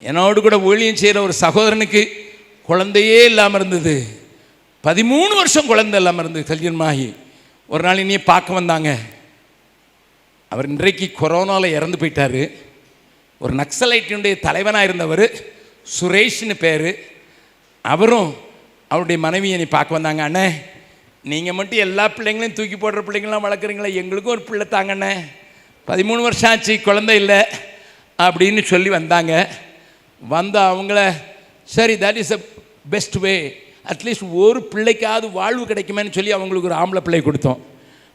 என்னோடு கூட ஊழியம் செய்கிற ஒரு சகோதரனுக்கு குழந்தையே இல்லாமல் இருந்தது. பதிமூணு வருஷம் குழந்தை இல்லாமல் இருந்தது கல்யாணமாகி. ஒரு நாள் இனியே பார்க்க வந்தாங்க. அவர் இன்றைக்கு கொரோனாவில் இறந்து போயிட்டார். ஒரு நக்சலைட்டினுடைய தலைவனாக இருந்தவர் சுரேஷ்னு பேர். அவரும் அவருடைய மனைவி என்னை பார்க்க வந்தாங்க. அண்ணே நீங்கள் மட்டும் எல்லா பிள்ளைங்களையும் தூக்கி போடுற பிள்ளைங்களாம் வளர்க்குறீங்களா எங்களுக்கும் ஒரு பிள்ளை தாங்கண்ணே. பதிமூணு வருஷம் ஆச்சு குழந்தை இல்லை அப்படின்னு சொல்லி வந்தாங்க. வந்த அவங்கள சரி that is a best way at least ஒரு பிள்ளைக்காவது வாழ்வு கிடைக்குமேன்னு சொல்லி அவங்களுக்கு ஒரு ஆம்பளை பிள்ளை கொடுத்தோம்.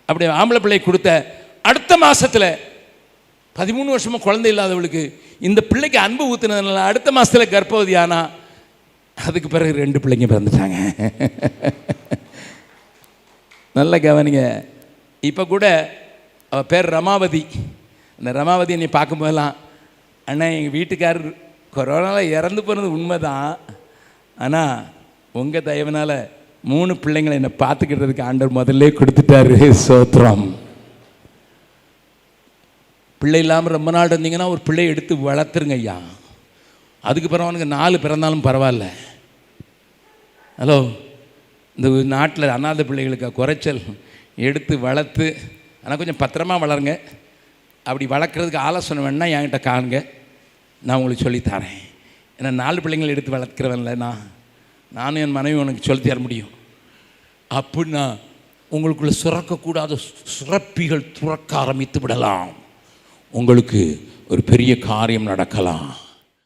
அப்படி ஆம்பளை பிள்ளை கொடுத்த அடுத்த மாதத்தில் பதிமூணு வருஷமாக குழந்தை இல்லாதவளுக்கு இந்த பிள்ளைக்கு அன்பு ஊற்றுனதுனால அடுத்த மாதத்தில் கர்ப்பவதி ஆனா அதுக்கு பிறகு ரெண்டு பிள்ளைங்க பிறந்துட்டாங்க. நல்ல கவனிங்க. இப்போ கூட அவள் பேர் ரமாவதி. அந்த ரமாவதி நீ பார்க்கும்போதெல்லாம் அண்ணா எங்கள் வீட்டுக்காரர் கொரோனாவில் இறந்து போனது உண்மைதான். ஆனால் உங்கள் தயவனால் மூணு பிள்ளைங்களை என்னை பார்த்துக்கிட்டதுக்கு ஆண்டர் முதல்ல கொடுத்துட்டாரு சோத்ரம் பிள்ளை இல்லாமல் ரொம்ப நாள் இருந்தீங்கன்னா ஒரு பிள்ளையை எடுத்து வளர்த்துருங்க ஐயா. அதுக்கு பிறகு அவனுக்கு நாலு பிறந்தாலும் பரவாயில்ல. ஹலோ இந்த நாட்டில் அண்ணாத பிள்ளைகளுக்கு குறைச்சல் எடுத்து வளர்த்து ஆனால் கொஞ்சம் பத்திரமா வளருங்க. அப்படி வளர்க்குறதுக்கு ஆலோசனை வேணா என்கிட்ட காணுங்க. நான் உங்களுக்கு சொல்லித் தரேன் ஏன்னா நாலு பிள்ளைங்களை எடுத்து வளர்க்குறவன்ல நான் நானும் என் மனைவி உனக்கு சொல்லித் தர முடியும். அப்படின்னா உங்களுக்குள்ள சுரக்கக்கூடாத சுரப்பிகள் துறக்க ஆரம்பித்து விடலாம். உங்களுக்கு ஒரு பெரிய காரியம் நடக்கலாம்.